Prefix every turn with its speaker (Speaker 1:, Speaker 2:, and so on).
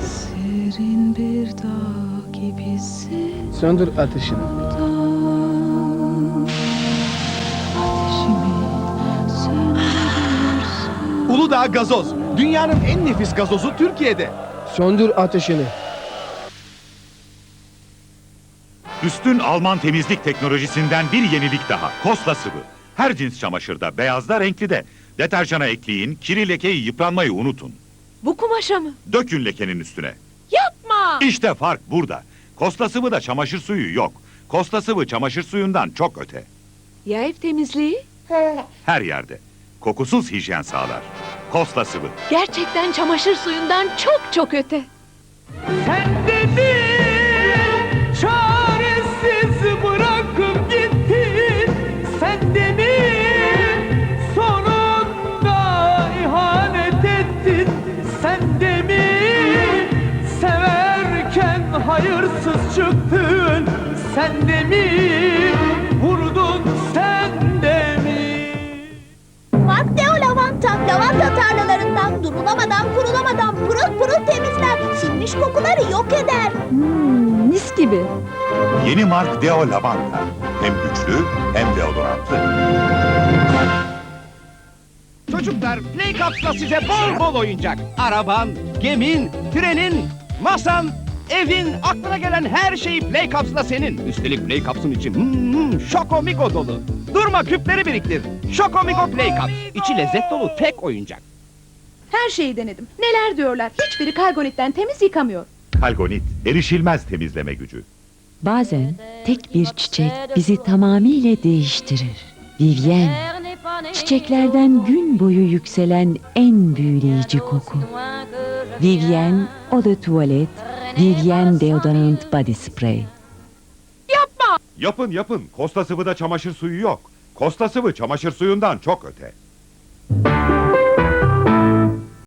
Speaker 1: Serin bir dağ.
Speaker 2: Söndür ateşini.
Speaker 3: Uludağ gazoz. Dünyanın en nefis gazozu Türkiye'de.
Speaker 2: Söndür ateşini.
Speaker 4: Üstün Alman temizlik teknolojisinden bir yenilik daha. Kosla sıvı. Her cins çamaşırda, beyazda, renkli de. Deterjana ekleyin, kiri lekeyi yıpranmayı unutun.
Speaker 5: Bu kumaşa mı?
Speaker 4: Dökün lekenin üstüne.
Speaker 5: Yapma!
Speaker 4: İşte fark burada. Kosta sıvı da çamaşır suyu yok. Kosta sıvı çamaşır suyundan çok öte.
Speaker 5: Ya ev temizliği?
Speaker 4: Her yerde. Kokusuz hijyen sağlar. Kosta sıvı.
Speaker 5: Gerçekten çamaşır suyundan çok çok öte.
Speaker 6: Sen hayırsız çıktın Sen de mi vurdun sen de mi
Speaker 7: Maddeo lavanta, lavanta tarlalarından durulamadan kurulamadan pırıl pırıl temizler. Sinmiş kokuları yok eder.
Speaker 5: Hmm, mis gibi.
Speaker 4: Yeni mark Deo Lavanta. Hem güçlü hem deodorantlı.
Speaker 3: Çocuklar Play Cups'la size bol bol oyuncak. Araban, gemin, trenin, masan, evin, aklına gelen her şey Play Cups'la senin. Üstelik Play Cups'un için hmm, Şokomiko dolu. Durma küpleri biriktir. Şokomiko Play Cups. İçi lezzet dolu tek oyuncak.
Speaker 5: Her şeyi denedim. Neler diyorlar. Hiçbiri kargonitten temiz yıkamıyor.
Speaker 4: Kalgonit. Erişilmez temizleme gücü.
Speaker 8: Bazen tek bir çiçek bizi tamamıyla değiştirir. Vivienne, çiçeklerden gün boyu yükselen en büyüleyici koku. Vivienne Eau de Toilette, Vivienne Deodorant Body Spray.
Speaker 4: Yapın yapın. Kosta sıvıda çamaşır suyu yok. Kosta sıvı çamaşır suyundan çok öte.